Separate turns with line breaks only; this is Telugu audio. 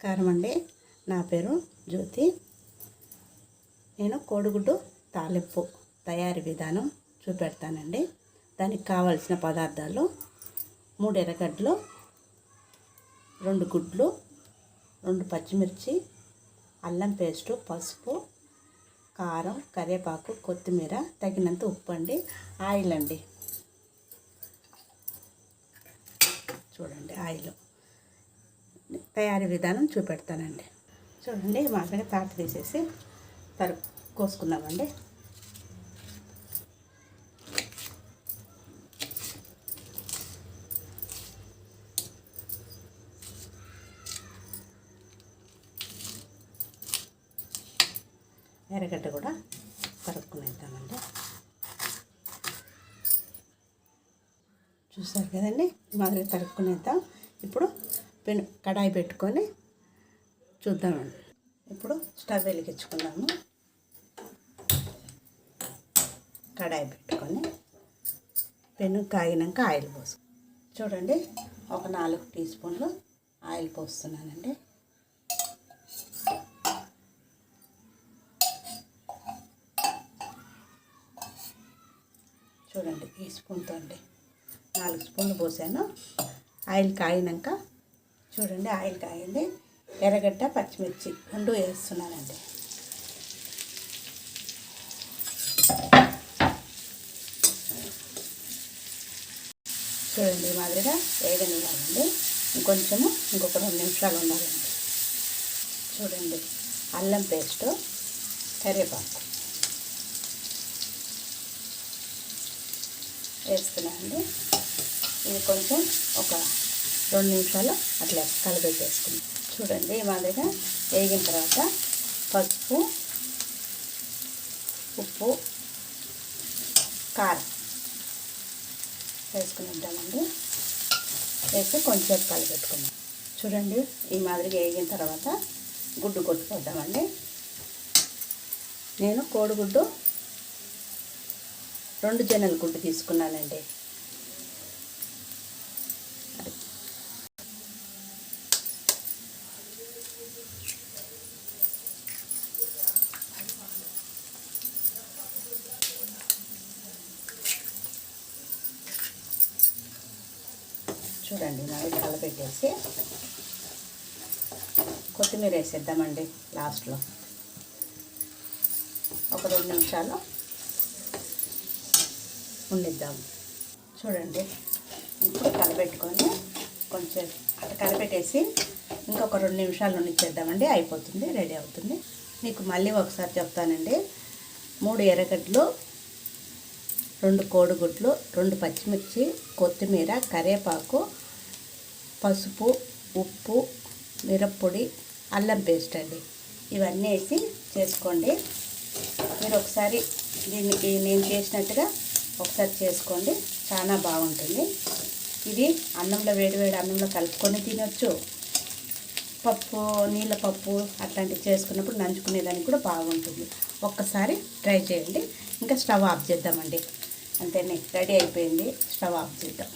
నమస్కారం అండి. నా పేరు జ్యోతి. నేను కోడిగుడ్డు తాలింపు తయారీ విధానం చూపెడతానండి. దానికి కావలసిన పదార్థాలు మూడు ఎర్రగడ్డలు రెండు గుడ్లు రెండు పచ్చిమిర్చి అల్లం పేస్టు పసుపు కారం కరివేపాకు కొత్తిమీర తగినంత ఉప్పు అండి ఆయిల్ అండి. చూడండి ఆయిల్. తయారీ విధానం చూపెడతానండి. చూడండి మామిడి తాట తీసేసి తరు కోసుకుందామండి. ఎర్రగడ్డ కూడా తరుక్కునేద్దామండి. చూసారు కదండి మాదిరి తరుక్కునేద్దాం. ఇప్పుడు పెను కడాయి పెట్టుకొని చూద్దామండి. ఇప్పుడు స్టవ్ వెలిగించుకున్నాము కడాయి పెట్టుకొని పెను కాగినాక ఆయిల్ పోసు చూడండి ఒక నాలుగు టీ స్పూన్లు ఆయిల్ పోస్తున్నానండి. చూడండి ఈ స్పూన్తో అండి. నాలుగు స్పూన్లు పోసాను. ఆయిల్ కాగినాక చూడండి ఆయిల్ కాగింది ఎర్రగడ్డ పచ్చిమిర్చి రెండు వేస్తున్నానండి. చూడండి మాదిరిగా వేగనివ్వాలండి ఇంకొంచెము ఇంకొక రెండు నిమిషాలు ఉండాలండి. చూడండి అల్లం పేస్టు కరివేపాకు వేస్తున్నానండి ఇది కొంచెం ఒక రెండు నిమిషాలు అట్లా కలిపెట్టేసుకుందాం. చూడండి మాదిరిగా వేగిన తర్వాత పసుపు ఉప్పు కారం వేసుకునిద్దామండి. వేసి కొంచెం కలిపెట్టుకుందాం. చూడండి ఈ మాదిరిగా వేగిన తర్వాత గుడ్డు కొట్టుకొద్దామండి. నేను కోడిగుడ్డు రెండు జనల గుడ్డు తీసుకున్నానండి. చూడండి మరి కలపెట్టేసి కొత్తిమీర వేసేద్దామండి లాస్ట్లో. ఒక రెండు నిమిషాలు ఉండిద్దాం. చూడండి ఇప్పుడు కలపెట్టుకొని కొంచెం కలపెట్టేసి ఇంకొక రెండు నిమిషాలు ఉండిచ్చేద్దామండి. అయిపోతుంది రెడీ అవుతుంది. మీకు మళ్ళీ ఒకసారి చెప్తానండి. మూడు ఎర్రగడ్డలు రెండు కోడిగుడ్లు రెండు పచ్చిమిర్చి కొత్తిమీర కరివేపాకు పసుపు ఉప్పు మిరప్పొడి అల్లం పేస్ట్ అండి. ఇవన్నీ వేసి చేసుకోండి. మీరు ఒకసారి దీనికి నేను చేసినట్టుగా ఒకసారి చేసుకోండి. చాలా బాగుంటుంది. ఇది అన్నంలో వేడివేడి అన్నంలో కలుపుకొని తినొచ్చు. పప్పు నీళ్ళ పప్పు అట్లాంటివి చేసుకున్నప్పుడు నంచుకునేదానికి కూడా బాగుంటుంది. ఒక్కసారి ట్రై చేయండి. ఇంకా స్టవ్ ఆఫ్ చేద్దామండి. అంతేనే రెడీ అయిపోయింది స్టవ్ ఆఫ్ చేద్దాం